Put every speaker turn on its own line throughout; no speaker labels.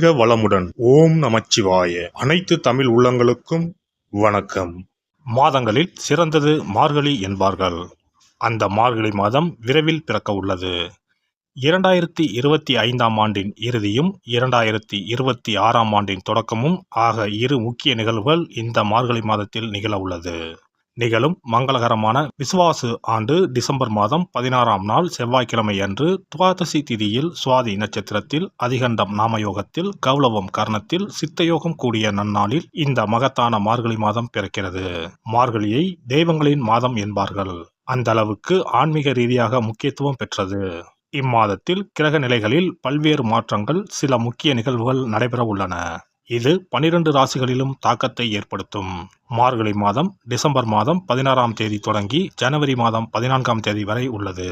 வாழ்க வளமுடன். ஓம் நமச்சிவாய. அனைத்து தமிழ் உள்ளங்களுக்கும் வணக்கம். மாதங்களில் சிறந்தது மார்கழி என்பார்கள். அந்த மார்கழி மாதம் விரைவில் பிறக்க உள்ளது. இரண்டாயிரத்தி இருபத்தி ஐந்தாம் ஆண்டின் இறுதியும் இரண்டாயிரத்தி இருபத்தி ஆறாம் ஆண்டின் தொடக்கமும் ஆக இரு முக்கிய நிகழ்வுகள் இந்த மார்கழி மாதத்தில் நிகழ உள்ளது. நிகழும் மங்களகரமான விசுவாசு ஆண்டு டிசம்பர் மாதம் பதினாறாம் நாள் செவ்வாய்க்கிழமை அன்று துவாதசி திதியில் சுவாதி நட்சத்திரத்தில் அதிகண்டம் நாமயோகத்தில் கௌலவம் கர்ணத்தில் சித்தயோகம் கூடிய நன்னாளில் இந்த மகத்தான மார்கழி மாதம் பிறக்கிறது. மார்கழியை தெய்வங்களின் மாதம் என்பார்கள். அந்த அளவுக்கு ஆன்மீக ரீதியாக முக்கியத்துவம் பெற்றது. இம்மாதத்தில் கிரக நிலைகளில் பல்வேறு மாற்றங்கள் சில முக்கிய நிகழ்வுகள் நடைபெற உள்ளன இது பனிரெண்டு ராசிகளிலும் தாக்கத்தை ஏற்படுத்தும். மார்கழி மாதம் டிசம்பர் மாதம் பதினாறாம் தேதி தொடங்கி ஜனவரி மாதம் பதினான்காம் தேதி வரை உள்ளது.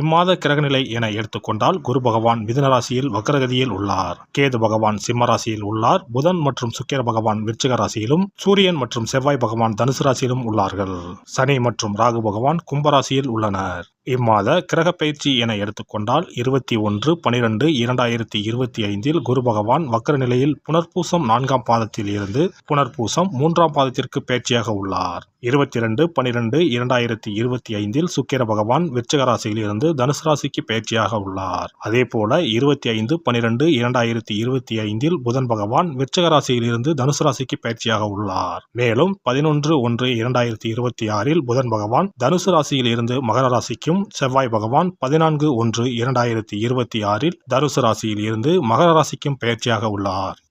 இம்மாத கிரகநிலை என எடுத்துக்கொண்டால் குரு பகவான் மிதுனராசியில் வக்கரகதியில் உள்ளார். கேது பகவான் சிம்மராசியில் உள்ளார். புதன் மற்றும் சுக்கிர பகவான் விருச்சிக ராசியிலும் சூரியன் மற்றும் செவ்வாய் பகவான் தனுசு ராசியிலும் உள்ளார்கள். சனி மற்றும் ராகு பகவான் கும்பராசியில் உள்ளனர். இம்மாத கிரக பயிற்சி என எடுத்துக்கொண்டால் இருபத்தி ஒன்று பனிரெண்டு இரண்டாயிரத்தி இருபத்தி ஐந்தில் குரு பகவான் வக்கர நிலையில் புனர்பூசம் நான்காம் பாதத்தில் இருந்து புனர்பூசம் மூன்றாம் பாதத்திற்கு பயிற்சியாக உள்ளார். இருபத்தி ரெண்டு பனிரெண்டு இரண்டாயிரத்தி இருபத்தி ஐந்தில் சுக்கிர பகவான் விருச்சக ராசியில் இருந்து தனுசு ராசிக்கு பேச்சியாக உள்ளார். அதே போல இருபத்தி ஐந்து பனிரெண்டு இரண்டாயிரத்தி இருபத்தி ஐந்தில் புதன் பகவான் விருச்சக ராசியில் இருந்து தனுசு ராசிக்கு பேச்சியாக உள்ளார். மேலும் பதினொன்று ஒன்று இரண்டாயிரத்தி இருபத்தி ஆறில் புதன் பகவான் தனுசு ராசியில் இருந்து மகர ராசிக்கும் செவ்வாய் பகவான் பதினான்கு ஒன்று இரண்டாயிரத்தி இருபத்தி ஆறில் தனுசு ராசியில் இருந்து மகர ராசிக்கும் பெயர்ச்சியாக உள்ளார்.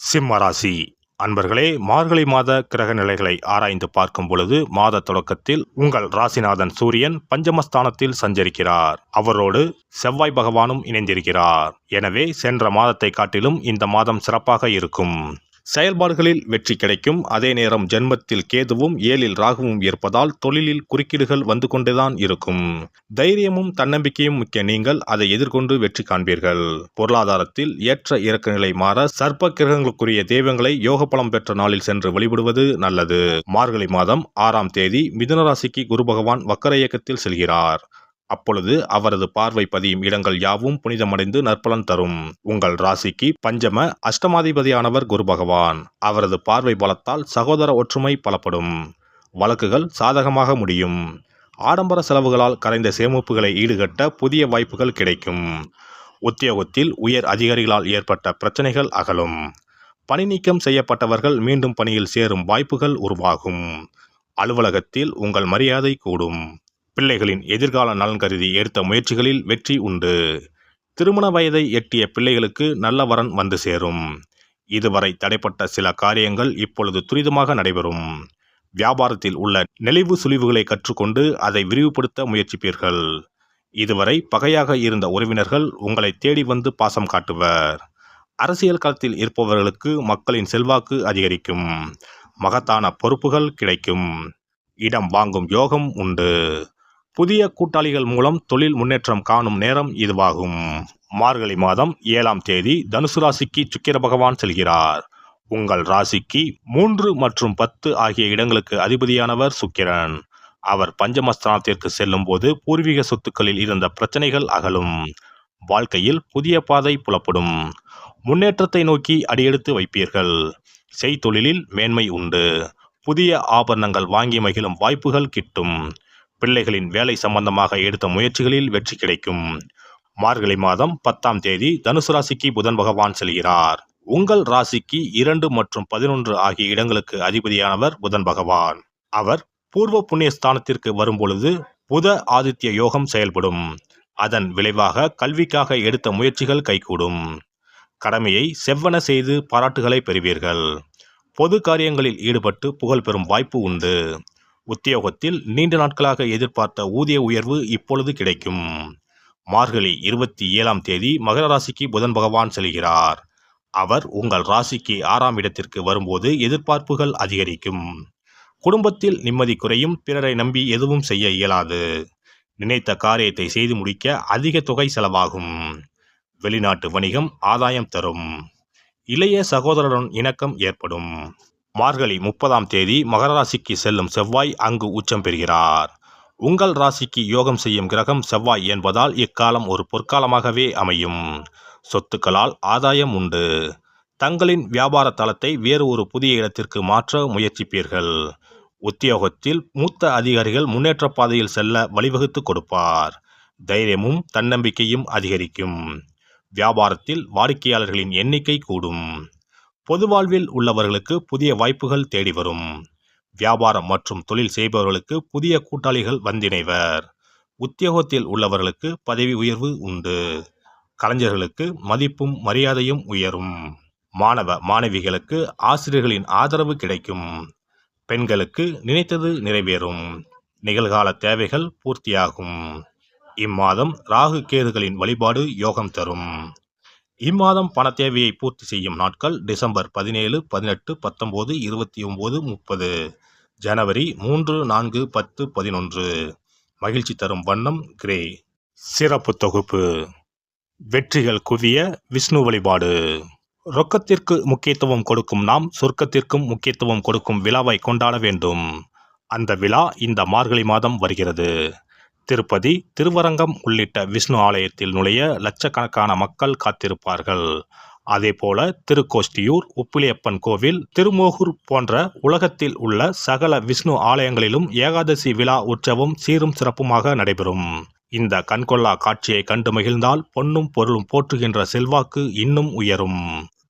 சிம்ம ராசி. அன்பர்களே மார்கழி மாத கிரக நிலைகளை ஆராய்ந்து பார்க்கும் பொழுது மாத தொடக்கத்தில் உங்கள் ராசிநாதன் சூரியன் பஞ்சமஸ்தானத்தில் சஞ்சரிக்கிறார். அவரோடு செவ்வாய் பகவானும் இணைந்திருக்கிறார். எனவே சென்ற மாதத்தை காட்டிலும் இந்த மாதம் சிறப்பாக இருக்கும். செயல்பாடுகளில் வெற்றி கிடைக்கும். அதே நேரம் ஜென்மத்தில் கேதுவும் ஏழில் ராகுவும் இருப்பதால் தொழிலில் குறுக்கீடுகள் வந்து கொண்டுதான் இருக்கும். தைரியமும் தன்னம்பிக்கையும் முக்கிய நீங்கள் அதை எதிர்கொண்டு வெற்றி காண்பீர்கள். பொருளாதாரத்தில் ஏற்ற இறக்க நிலை மாற சர்ப்ப கிரகங்களுக்குரிய தெய்வங்களை யோக பலம் பெற்ற நாளில் சென்று வழிபடுவது நல்லது. மார்கழி மாதம் ஆறாம் தேதி மிதுன ராசிக்கு குரு பகவான் வக்கர இயக்கத்தில் செல்கிறார். அப்பொழுது அவரது பார்வை பதியும் இடங்கள் யாவும் புனிதமடைந்து நற்பலன் தரும். உங்கள் ராசிக்கு பஞ்சம அஷ்டமாதிபதியானவர் குரு பகவான். அவரது பார்வை பலத்தால் சகோதர ஒற்றுமை பலப்படும். வழக்குகள் சாதகமாக முடியும். ஆடம்பர செலவுகளால் கரைந்த சேமிப்புகளை ஈடுகட்ட புதிய வாய்ப்புகள் கிடைக்கும். உத்தியோகத்தில் உயர் அதிகாரிகளால் ஏற்பட்ட பிரச்சனைகள் அகலும். பணி நீக்கம் செய்யப்பட்டவர்கள் மீண்டும் பணியில் சேரும் வாய்ப்புகள் உருவாகும். அலுவலகத்தில் உங்கள் மரியாதை கூடும். பிள்ளைகளின் எதிர்கால நலன் கருதி எடுத்த முயற்சிகளில் வெற்றி உண்டு. திருமண வயதை எட்டிய பிள்ளைகளுக்கு நல்ல வரன் வந்து சேரும். இதுவரை தடைப்பட்ட சில காரியங்கள் இப்பொழுது துரிதமாக நடைபெறும். வியாபாரத்தில் உள்ள நெளிவு சுழிவுகளை கற்றுக்கொண்டு அதை விரிவுபடுத்த முயற்சிப்பீர்கள். இதுவரை பகையாக இருந்த உறவினர்கள் உங்களை தேடி வந்து பாசம் காட்டுவர். அரசியல் களத்தில் இருப்பவர்களுக்கு மக்களின் செல்வாக்கு அதிகரிக்கும். மகத்தான பொறுப்புகள் கிடைக்கும். இடம் வாங்கும் யோகம் உண்டு. புதிய கூட்டாளிகள் மூலம் தொழில் முன்னேற்றம் காணும் நேரம் இதுவாகும். மார்கழி மாதம் ஏழாம் தேதி தனுசு ராசிக்கு சுக்கிர பகவான் செல்கிறார். உங்கள் ராசிக்கு மூன்று மற்றும் பத்து ஆகிய இடங்களுக்கு அதிபதியானவர் சுக்கிரன். அவர் பஞ்சமஸ்தானத்திற்கு செல்லும் போது பூர்வீக சொத்துக்களில் இருந்த பிரச்சனைகள் அகலும். வாழ்க்கையில் புதிய பாதை புலப்படும். முன்னேற்றத்தை நோக்கி அடியெடுத்து வைப்பீர்கள். செய்தொழிலில் மேன்மை உண்டு. புதிய ஆபரணங்கள் வாங்கி மகிழும் வாய்ப்புகள் கிட்டும். பிள்ளைகளின் வேலை சம்பந்தமாக எடுத்த முயற்சிகளில் வெற்றி கிடைக்கும். மார்கழி மாதம் பத்தாம் தேதி தனுசு ராசிக்கு புதன் பகவான் செல்கிறார். உங்கள் ராசிக்கு இரண்டு மற்றும் பதினொன்று ஆகிய இடங்களுக்கு அதிபதியானவர் புதன் பகவான். அவர் பூர்வ புண்ணிய ஸ்தானத்திற்கு வரும்பொழுது புத ஆதித்ய யோகம் செயல்படும். அதன் விளைவாக கல்விக்காக எடுத்த முயற்சிகள் கைகூடும். கடமையை செவ்வன செய்து பாராட்டுகளை பெறுவீர்கள். பொது காரியங்களில் ஈடுபட்டு புகழ் பெறும் வாய்ப்பு உண்டு. உத்தியோகத்தில் நீண்ட நாட்களாக எதிர்பார்த்த ஊதிய உயர்வு இப்பொழுது கிடைக்கும். மார்கழி இருபத்தி ஏழாம் தேதி மகர ராசிக்கு புதன் பகவான் செல்கிறார். அவர் உங்கள் ராசிக்கு ஆறாம் இடத்திற்கு வரும்போது எதிர்பார்ப்புகள் அதிகரிக்கும். குடும்பத்தில் நிம்மதி குறையும் பிறரை நம்பி எதுவும் செய்ய இயலாது. நினைத்த காரியத்தை செய்து முடிக்க அதிக தொகை செலவாகும். வெளிநாட்டு வணிகம் ஆதாயம் தரும். இளைய சகோதரருடன் இணக்கம் ஏற்படும். மார்கழி முப்பதாம் தேதி மகர ராசிக்கு செல்லும் செவ்வாய் அங்கு உச்சம் பெறுகிறார். உங்கள் ராசிக்கு யோகம் செய்யும் கிரகம் செவ்வாய் என்பதால் இக்காலம் ஒரு பொற்காலமாகவே அமையும். சொத்துக்களால் ஆதாயம் உண்டு. தங்களின் வியாபார தளத்தை வேறு ஒரு புதிய இடத்திற்கு மாற்ற முயற்சிப்பீர்கள். உத்தியோகத்தில் மூத்த அதிகாரிகள் முன்னேற்ற பாதையில் செல்ல வழிவகுத்து கொடுப்பார். தைரியமும் தன்னம்பிக்கையும் அதிகரிக்கும். வியாபாரத்தில் வாடிக்கையாளர்களின் எண்ணிக்கை கூடும். பொது வாழ்வில் உள்ளவர்களுக்கு புதிய வாய்ப்புகள் தேடி வரும். வியாபாரம் மற்றும் தொழில் செய்பவர்களுக்கு புதிய கூட்டாளிகள் வந்திணைவர். உத்தியோகத்தில் உள்ளவர்களுக்கு பதவி உயர்வு உண்டு. கலைஞர்களுக்கு மதிப்பும் மரியாதையும் உயரும். மாணவ மாணவிகளுக்கு ஆசிரியர்களின் ஆதரவு கிடைக்கும். பெண்களுக்கு நினைத்தது நிறைவேறும். நிகழ்கால தேவைகள் பூர்த்தியாகும். இம்மாதம் ராகு கேதுகளின் வழிபாடு யோகம் தரும். இம்மாதம் பண தேவையை பூர்த்தி செய்யும் நாட்கள் டிசம்பர் பதினேழு பதினெட்டு பத்தொம்போது இருபத்தி ஒம்பது முப்பது. ஜனவரி மூன்று நான்கு பத்து பதினொன்று. மகிழ்ச்சி தரும் வண்ணம் கிரே. சிறப்பு தொகுப்பு. வெற்றிகள் குவிய விஷ்ணு வழிபாடு. ரொக்கத்திற்கு முக்கியத்துவம் கொடுக்கும் நாம் சொர்க்கத்திற்கும் முக்கியத்துவம் கொடுக்கும் விழாவை கொண்டாட வேண்டும். அந்த விழா இந்த மார்கழி மாதம் வருகிறது. திருப்பதி திருவரங்கம் உள்ளிட்ட விஷ்ணு ஆலயத்தில் நுழைய லட்சக்கணக்கான மக்கள் காத்திருப்பார்கள். அதேபோல திருக்கோஷ்டியூர் உப்பிலியப்பன் கோவில் திருமோகூர் போன்ற உலகத்தில் உள்ள சகல விஷ்ணு ஆலயங்களிலும் ஏகாதசி விழா உற்சவம் சீரும் சிறப்புமாக நடைபெறும். இந்த கண்கொள்ளா காட்சியை கண்டு மகிழ்ந்தால் பொன்னும் பொருளும் போற்றுகின்ற செல்வாக்கு இன்னும் உயரும்.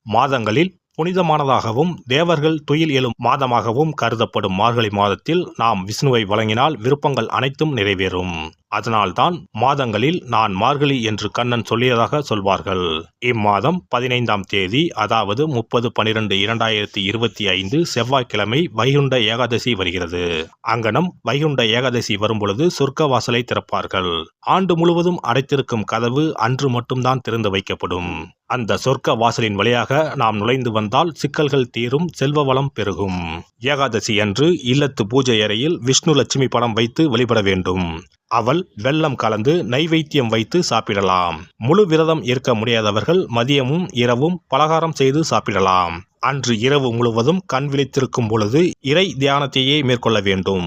மாதங்களில் புனிதமானதாகவும் தேவர்கள் துயில் எழும் மாதமாகவும் கருதப்படும் மார்கழி மாதத்தில் நாம் விஷ்ணுவை வழங்கினால் விருப்பங்கள் அனைத்தும் நிறைவேறும். அதனால்தான் மாதங்களில் நான் மார்கழி என்று கண்ணன் சொல்லியதாக சொல்வார்கள். இம்மாதம் பதினைந்தாம் தேதி அதாவது முப்பது பனிரெண்டு இரண்டாயிரத்தி இருபத்தி ஐந்து செவ்வாய்க்கிழமை வைகுண்ட ஏகாதசி வருகிறது. அங்கனம் வைகுண்ட ஏகாதசி வரும்பொழுது சொர்க்க வாசலை திறப்பார்கள். ஆண்டு முழுவதும் அடைத்திருக்கும் கதவு அன்று மட்டும்தான் திறந்து வைக்கப்படும். அந்த சொர்க்க வாசலின் வழியாக நாம் நுழைந்து வந்தால் சிக்கல்கள் தீரும் செல்வ வளம் பெருகும். ஏகாதசி அன்று இல்லத்து பூஜை அறையில் விஷ்ணு லட்சுமி படம் வைத்து வழிபட வேண்டும். அவள் வெல்லம் கலந்து நைவேத்தியம் வைத்து சாப்பிடலாம். முழு விரதம் இருக்க முடியாதவர்கள் மதியமும் இரவும் பலகாரம் செய்து சாப்பிடலாம். அன்று இரவு முழுவதும் கண் விழித்திருக்கும் பொழுது இறை தியானத்தையே மேற்கொள்ள வேண்டும்.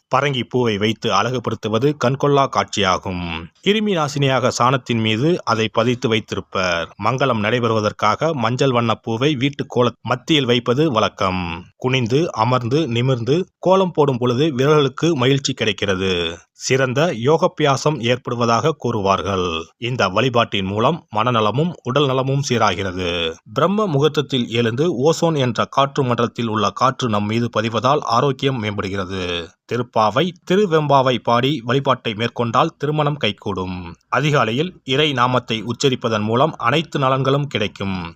பரங்கி பூவை வைத்து அழகுபடுத்துவது கண்கொள்ளா காட்சியாகும். கிருமி நாசினியாக சாணத்தின் மீது அதை பதித்து வைத்திருப்பர். மங்களம் நடைபெறுவதற்காக மஞ்சள் வண்ண பூவை வீட்டு கோல மத்தியில் வைப்பது வழக்கம். குனிந்து அமர்ந்து நிமிர்ந்து கோலம் போடும் பொழுது விரல்களுக்கு மகிழ்ச்சி கிடைக்கிறது. சிறந்த யோகப்பியாசம் ஏற்படுவதாக கூறுவார்கள். இந்த வழிபாட்டின் மூலம் மனநலமும் உடல் நலமும் சீராகிறது. பிரம்ம முகூர்த்தத்தில் எழுந்து ஓசோன் என்ற காற்று மண்டலத்தில் உள்ள காற்று நம் மீது பதிவதால் ஆரோக்கியம் மேம்படுகிறது. திருப்பாவை திருவெம்பாவை பாடி வழிபாட்டை மேற்கொண்டால் திருமணம் கைகூடும். அதிகாலையில் இறை நாமத்தை உச்சரிப்பதன் மூலம் அனைத்து நலன்களும் கிடைக்கும்.